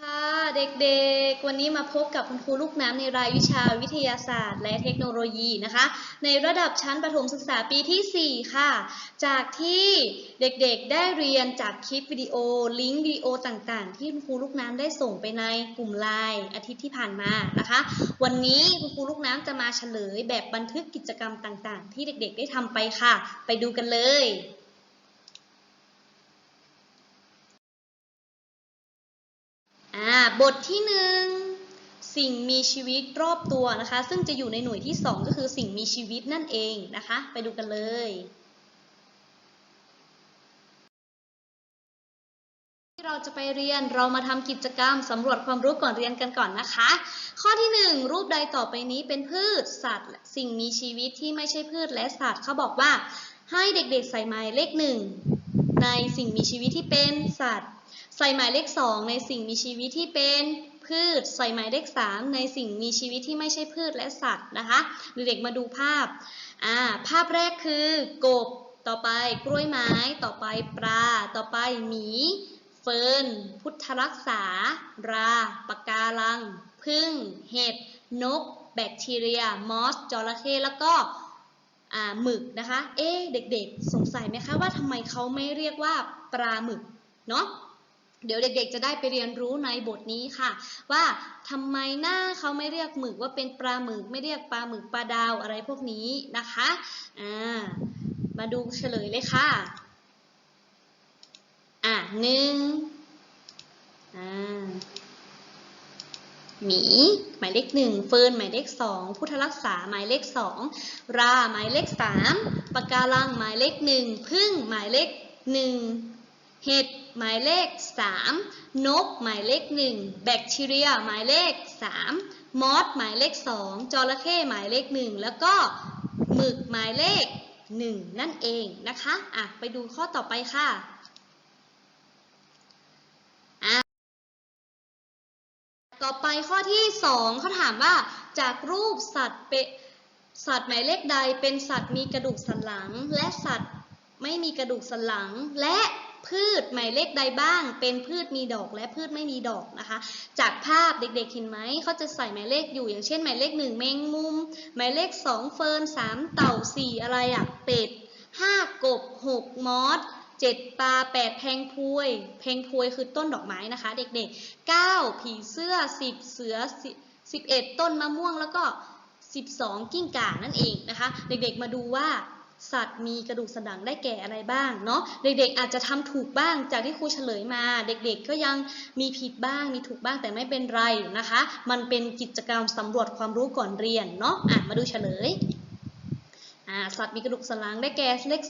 ค่ะเด็กๆ วันนี้มาพบกับคุณครูลูกน้ำในรายวิชาวิทยาศาสตร์ และเทคโนโลยีนะคะ ในระดับชั้นประถมศึกษาปีที่ 4 ค่ะ จากที่เด็กๆ ได้เรียนจากคลิปวิดีโอ ลิงก์วิดีโอต่างๆ ที่คุณครูลูกน้ำได้ส่งไปในกลุ่มไลน์อาทิตย์ที่ผ่านมานะคะ วันนี้คุณครูลูกน้ำจะมาเฉลยแบบบันทึกกิจกรรมต่างๆ ที่เด็กๆ ได้ทำไปค่ะ ไปดูกันเลย อ่า บทที่หนึ่งสิ่งมีชีวิตรอบตัวนะคะ ซึ่งจะอยู่ในหน่วยที่สองก็คือสิ่งมีชีวิตนั่นเองนะคะ ไปดูกันเลยที่เราจะไปเรียนเรามาทำกิจกรรมสำรวจความรู้ก่อนเรียนกันก่อนนะคะ ข้อที่หนึ่งรูปใดต่อไปนี้เป็นพืช สัตว์ สิ่งมีชีวิตที่ไม่ใช่พืชและสัตว์เขาบอกว่า ให้เด็กๆใส่หมายเลขหนึ่งในสิ่งมีชีวิตที่เป็นสัตว์ ใส่หมายเลขสองในสิ่งมีชีวิตที่เป็นพืช ใส่หมายเลขสามในสิ่งมีชีวิตที่ไม่ใช่พืชและสัตว์นะคะ เด็กๆมาดูภาพ อ่า ภาพแรกคือกบ ต่อไปกล้วยไม้ ต่อไปปลา ต่อไปหมี เฟิร์น พุทธรักษา ราปะการัง พึ่ง เห็ด นก แบคทีเรีย มอส จระเข้ แล้วก็หมึกนะคะ เอ๊เด็กๆ สงสัยไหมคะว่าทำไมเขาไม่เรียกว่าปลาหมึก เนาะ เดี๋ยวเด็กๆ จะได้ไปเรียนรู้ในบทนี้ค่ะ ว่าทำไมหน้าเขาไม่เรียกหมึกว่าเป็นปลาหมึกไม่เรียกปลาหมึกปลาดาวอะไรพวกนี้นะคะอ่ามาดูเฉลยเลยค่ะอะหนึ่งอ่าหมีหมายเลขหนึ่งเฟิร์นหมายเลขสองพุทธรักษาหมายเลขสองราหมายเลขสามปะการังหมายเลขหนึ่งพึ่งหมายเลขหนึ่ง เห็ดหมายเลข 3 นกหมายเลข 1 แบคทีเรียหมายเลข 3 มอสหมายเลข 2 จระเข้หมายเลข 1 แล้วก็หมึกหมายเลข 1 นั่นเองนะคะอะไปดูข้อต่อไปค่ะต่อไปข้อที่ 2เขาถามว่าจากรูปสัตว์เปสัตว์หมายเลขใดเป็นสัตว์มีกระดูกสันหลัง และสัตว์ไม่มีกระดูกสันหลังและ พืชหมายเลขใดบ้าง เป็นพืชมีดอกและพืชไม่มีดอกนะคะ จากภาพเด็กๆเห็นไหมเขาจะใส่หมายเลขอยู่อย่างเช่นหมายเลขหนึ่งแมงมุม หมายเลขสองเฟิร์นสามเต่าสี่อะไรอะเป็ดห้ากบหกมอสเจ็ดปลาแปดแพงพวย แพงพวยคือต้นดอกไม้นะคะ เด็กๆเก้าผีเสื้อสิบเสือสิบเอ็ดต้นมะม่วงแล้วก็ 12 กิ้งก่านั่นเองนะคะ เด็กๆมาดูว่า สัตว์มีกระดูกสันหลังได้แก่อะไรบ้างเนาะเด็กๆอาจจะทำถูกบ้างจากที่ครูเฉลยมา เด็กๆก็ยังมีผิดบ้างมีถูกบ้างแต่ไม่เป็นไรนะคะ มันเป็นกิจกรรมสำรวจความรู้ก่อนเรียนเนาะอะมาดูเฉลยสัตว์มีกระดูกสันหลังได้แก่เลข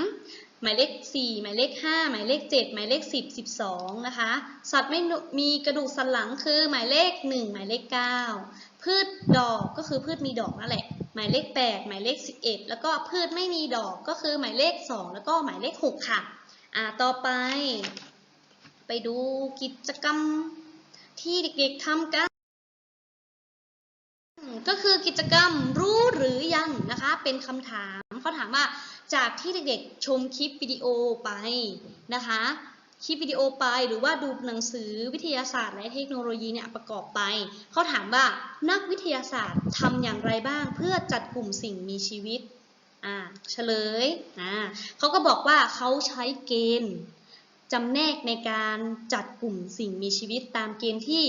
3 หมายเลข 4 หมายเลข 5 หมายเลข 7 หมายเลข 10 12 นะคะ สัตว์ไม่มีกระดูกสันหลังคือหมายเลข 1 หมายเลข 9 พืชดอกก็คือพืชมีดอกนั่นแหละ หมายเลข 8 หมายเลข 11 แล้วก็พืชไม่มีดอกก็คือหมายเลข 2 แล้วก็หมายเลข 6 ค่ะ อ่า ต่อไป ไปดูกิจกรรมที่เด็กๆทำกัน ก็คือกิจกรรมรู้หรือยังนะคะ เป็นคำถามเขาถามว่าจากที่เด็กๆชมคลิปวิดีโอไปนะคะ คลิปวิดีโอไปหรือว่าดูหนังสือวิทยาศาสตร์และเทคโนโลยีเนี่ยประกอบไป เขาถามว่านักวิทยาศาสตร์ทำอย่างไรบ้าง เพื่อจัดกลุ่มสิ่งมีชีวิตอ่าเฉลยอ่าเขาก็บอกว่าเขาใช้เกณฑ์จำแนกในการจัดกลุ่มสิ่งมีชีวิตตามเกณฑ์ที่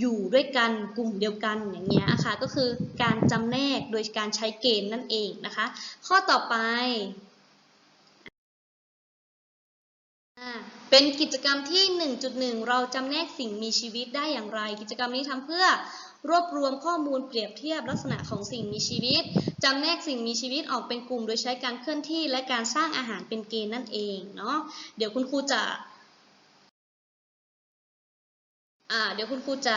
อยู่ด้วยกันกลุ่มเดียวกันอย่างเงี้ยค่ะก็คือการจำแนกโดยการใช้เกณฑ์นั่นเองนะคะ ข้อต่อไป เป็นกิจกรรมที่ 1.1 เราจำแนกสิ่งมีชีวิตได้อย่างไร กิจกรรมนี้ทำเพื่อรวบรวมข้อมูลเปรียบเทียบลักษณะของสิ่งมีชีวิตจำแนกสิ่งมีชีวิตออกเป็นกลุ่ม โดยใช้การเคลื่อนที่และการสร้างอาหารเป็นเกณฑ์นั่นเองเนาะเดี๋ยวคุณครูจะเดี๋ยวคุณครูจะ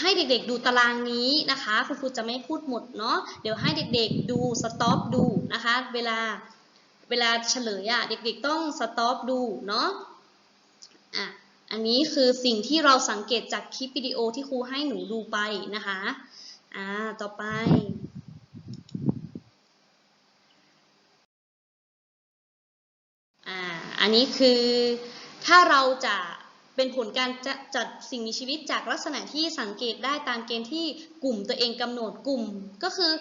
ให้เด็กๆดูตารางนี้นะคะ คุณครูจะไม่พูดหมดเนาะเดี๋ยวให้เด็กๆดูสต็อปดูนะคะ เวลา เวลาเฉลยอะ่ะเด็กๆต้องสต็อปดูเนาะอะอันนี้คือสิ่งที่เราสังเกตจากคลิปวิดีโอที่ครูให้หนูดูไปนะคะอ่าต่อไปอ่าอันนี้คือถ้าเราจะเป็นผลการจะจัดสิ่งมีชีวิตจากลักษณะที่สังเกตได้ตามเกณฑ์ที่กลุ่มตัวเองกำหนดกลุ่มก็คือ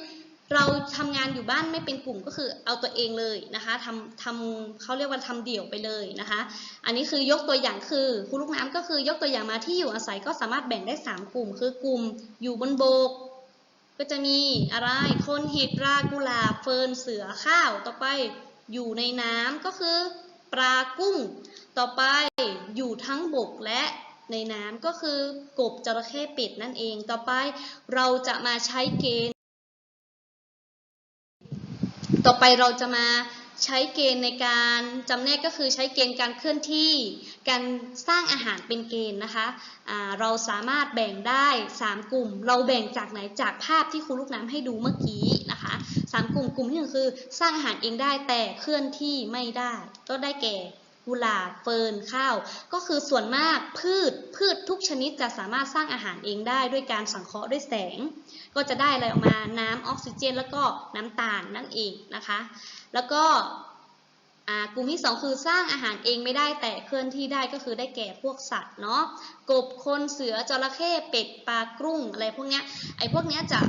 เราทำงานอยู่บ้านไม่เป็นกลุ่มก็คือเอาตัวเองเลยนะคะทำทำเขาเรียกว่าทำเดี่ยวไปเลยนะคะ อันนี้คือยกตัวอย่างคือครูลูกน้ำก็คือยกตัวอย่างมาที่อยู่อาศัยก็สามารถแบ่งได้ 3 กลุ่ม คือกลุ่มอยู่บนบก ก็จะมีอะไรคนเห็ดรากุหลาบเฟิร์นเสือข้าวต่อไปอยู่ในน้ำก็คือปลากุ้ง ต่อไปอยู่ทั้งบกและในน้ำก็คือกบจระเข้เป็ดนั่นเอง ต่อไปเราจะมาใช้เกณฑ์ ต่อไปเราจะมาใช้เกณฑ์ในการจำแนกก็คือใช้เกณฑ์การเคลื่อนที่ การสร้างอาหารเป็นเกณฑ์นะคะเราสามารถแบ่งได้ 3 กลุ่ม เราแบ่งจากไหนจากภาพที่ครูลูกน้ำให้ดูเมื่อกี้นะคะสามกลุ่มกลุ่มที่หนึ่งคือสร้างอาหารเองได้แต่เคลื่อนที่ไม่ได้ ก็ได้แก่ กุหลาบเฟิร์นข้าว ก็คือส่วนมากพืชพืชทุกชนิดจะสามารถสร้างอาหารเองได้ด้วยการสังเคราะห์ด้วยแสง ก็จะได้อะไรออกมาน้ำออกซิเจน แล้วก็น้ำตาลนั่นเองนะคะ แล้วก็กลุ่มที่สองคือสร้างอาหารเองไม่ได้แต่เคลื่อนที่ได้ก็คือได้แก่พวกสัตว์เนาะกบคนเสือจระเข้เป็ดปลากรุ่งอะไรพวกเนี้ยไอ้พวกเนี้ยจะ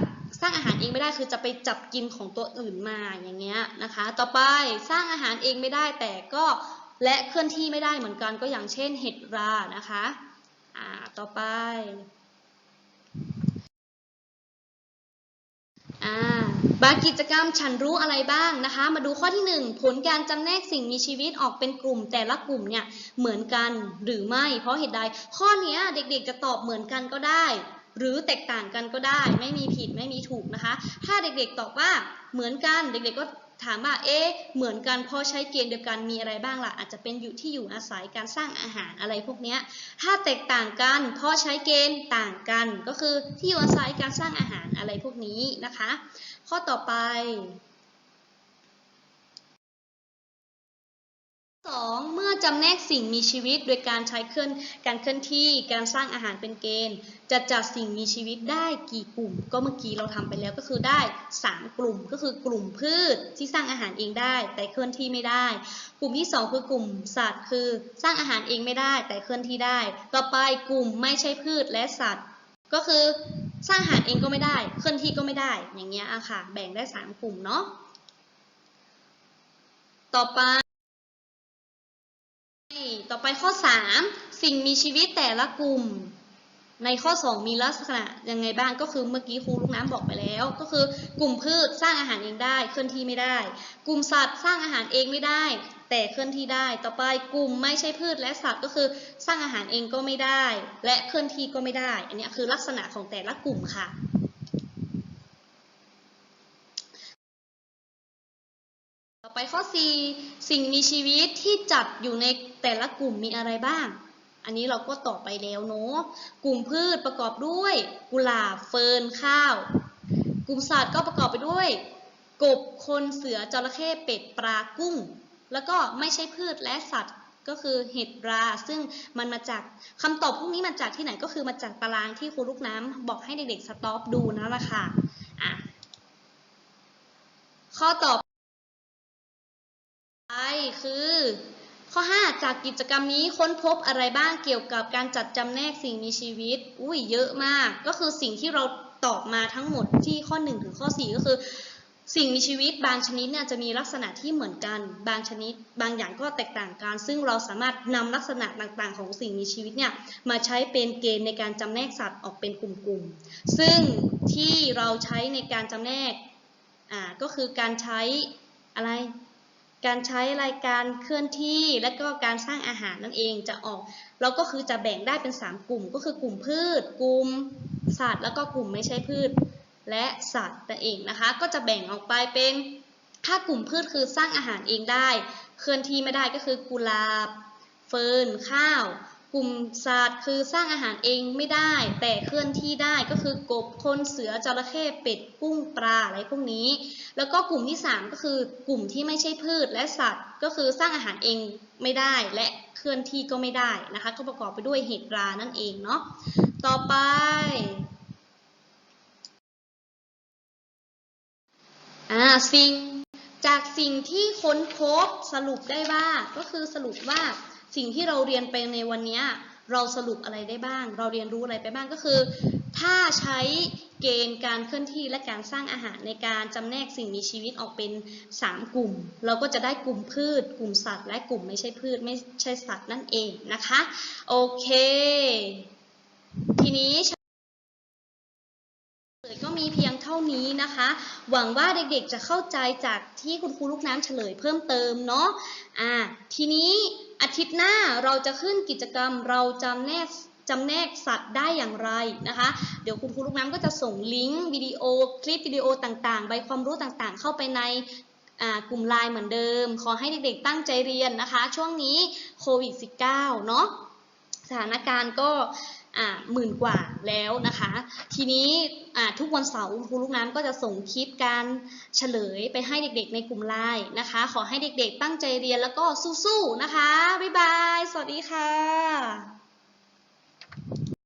สร้างอาหารเองไม่ได้คือจะไปจับกินของตัวอื่นมาอย่างเงี้ยนะคะ ต่อไปสร้างอาหารเองไม่ได้แต่ก็ และเคลื่อนที่ไม่ได้เหมือนกันก็อย่างเช่นเห็ดรานะคะอ่าต่อไปอ่าบางกิจกรรมฉันรู้อะไรบ้างนะคะ มาดูข้อที่ 1 ผลการจำแนกสิ่งมีชีวิตออกเป็นกลุ่มแต่ละกลุ่มเนี่ยเหมือนกันหรือไม่ เพราะเหตุใด ข้อนี้เด็กๆจะตอบเหมือนกันก็ได้ หรือแตกต่างกันก็ได้ ไม่มีผิดไม่มีถูกนะคะ ถ้าเด็กๆตอบว่าเหมือนกันเด็กๆก็ ถามว่าเอ๊ะเหมือนกันพอใช้เกณฑ์เดียวกันมีอะไรบ้างล่ะ อาจจะเป็นอยู่ที่อยู่อาศัยการสร้างอาหารอะไรพวกเนี้ยถ้าแตกต่างกันพอใช้เกณฑ์ต่างกัน ก็คือที่อยู่อาศัยการสร้างอาหารอะไรพวกนี้นะคะ ข้อต่อไป 2. เมื่อจำแนกสิ่งมีชีวิตโดยการใช้เคลื่อนการเคลื่อนที่การสร้างอาหารเป็นเกณฑ์ จะจัดสิ่งมีชีวิตได้กี่กลุ่ม ก็เมื่อกี้เราทำไปแล้วก็คือได้ 3 กลุ่มก็คือกลุ่มพืชที่สร้างอาหารเองได้ แต่เคลื่อนที่ไม่ได้ กลุ่มที่ 2 คือกลุ่มสัตว์ คือสร้างอาหารเองไม่ได้ แต่เคลื่อนที่ได้ ต่อไปกลุ่มไม่ใช่พืชและสัตว์ ก็คือสร้างอาหารเองก็ไม่ได้ เคลื่อนที่ก็ไม่ได้ อย่างเงี้ยอะค่ะ แบ่งได้ 3 กลุ่มเนาะต่อไป ต่อไปข้อ 3 สิ่งมีชีวิตแต่ละกลุ่ม ในข้อ 2 มีลักษณะยังไงบ้างก็คือเมื่อกี้ครูลูกน้ำบอกไปแล้ว ก็คือกลุ่มพืชสร้างอาหารเองได้เคลื่อนที่ไม่ได้ กลุ่มสัตว์สร้างอาหารเองไม่ได้ แต่เคลื่อนที่ได้ ต่อไปกลุ่มไม่ใช่พืชและสัตว์ก็คือสร้างอาหารเองก็ไม่ได้ และเคลื่อนที่ก็ไม่ได้ อันนี้คือลักษณะของแต่ละกลุ่มค่ะ ต่อ ไปข้อ 4 สิ่งมีชีวิตที่จัดอยู่ในแต่ละกลุ่มมีอะไรบ้าง อันนี้เราก็ตอบไปแล้วเนาะ กลุ่มพืชประกอบด้วยกุหลาบเฟิร์นข้าว กลุ่มสัตว์ก็ประกอบไปด้วย กบคนเสือจระเข้เป็ดปลากุ้ง แล้วก็ไม่ใช่พืชและสัตว์ก็คือเห็ดราซึ่งมันมาจากคำตอบพวกนี้มาจากที่ไหนก็คือมาจากตารางที่ครูลูกน้ำบอกให้เด็กๆสต็อปดูนั่นแหละค่ะอะข้อตอไป คือ ข้อ 5 จากกิจกรรมนี้ค้นพบอะไรบ้างเกี่ยวกับการจัดจำแนกสิ่งมีชีวิต อุ้ยเยอะมาก ก็คือสิ่งที่เราตอบมาทั้งหมดที่ข้อ 1 ถึงข้อ 4 ก็คือ สิ่งมีชีวิตบางชนิดเนี่ยจะมีลักษณะที่เหมือนกัน บางชนิด บางอย่างก็แตกต่างกัน ซึ่งเราสามารถนำลักษณะต่างๆ ของสิ่งมีชีวิตเนี่ยมาใช้เป็นเกณฑ์ในการจำแนกสัตว์ออกเป็นกลุ่มๆ ซึ่งที่เราใช้ในการจำแนก อ่า ก็คือการใช้อะไร การใช้รายการเคลื่อนที่ และก็การสร้างอาหารนั่นเองจะออก เราก็คือจะแบ่งได้เป็น 3 กลุ่ม ก็คือกลุ่มพืช กลุ่มสัตว์ แล้วก็กลุ่มไม่ใช่พืช และสัตว์นั่นเองนะคะ ก็จะแบ่งออกไปเป็น ถ้ากลุ่มพืชคือสร้างอาหารเองได้ เคลื่อนที่ไม่ได้ก็คือกุหลาบ เฟิร์น ข้าว กลุ่มสัตว์คือสร้างอาหารเองไม่ได้ แต่เคลื่อนที่ได้ก็คือกบคนเสือจระเข้เป็ดกุ้งปลาอะไรพวกนี้ แล้วก็กลุ่มที่ 3 ก็คือกลุ่มที่ไม่ใช่พืชและสัตว์ ก็คือสร้างอาหารเองไม่ได้ และเคลื่อนที่ก็ไม่ได้นะคะ ก็ประกอบไปด้วยเห็ดรานั่นเองเนาะต่อไปอ่าสิ่งจากสิ่งที่ค้นพบสรุปได้ว่าก็คือสรุปว่า สิ่งที่เราเรียนไปในวันนี้เราสรุปอะไรได้บ้าง เราเรียนรู้อะไรไปบ้างก็คือ ถ้าใช้เกณฑ์การเคลื่อนที่และการสร้างอาหารในการจำแนกสิ่งมีชีวิตออกเป็น 3 กลุ่ม เราก็จะได้กลุ่มพืช กลุ่มสัตว์ และกลุ่มไม่ใช่พืชไม่ใช่สัตว์นั่นเองนะคะ โอเค ทีนี้ เฉลยก็มีเพียงเท่านี้นะคะ หวังว่าเด็กๆจะเข้าใจจากที่คุณครูลูกน้ำเฉลยเพิ่มเติมเนาะอ่าทีนี้อาทิตย์หน้าเราจะขึ้นกิจกรรมเราจำแนกจำแนกสัตว์ได้อย่างไรนะคะ เดี๋ยวคุณครูลูกน้ำก็จะส่งลิงก์วิดีโอคลิปวิดีโอต่างๆ ใบความรู้ต่างๆ เข้าไปในกลุ่มไลน์เหมือนเดิม ขอให้เด็กๆตั้งใจเรียนนะคะ ช่วงนี้โควิด -19 เนาะสถานการณ์ก็ อ่าหมื่นกว่าแล้วนะคะ ทีนี้อ่าทุกวันเสาร์ครูลูกน้ำก็จะส่งคลิปการเฉลยไปให้เด็กๆในกลุ่มไลน์นะคะ ขอให้เด็กๆตั้งใจเรียนแล้วก็สู้ๆนะคะ บ๊ายบาย สวัสดีค่ะ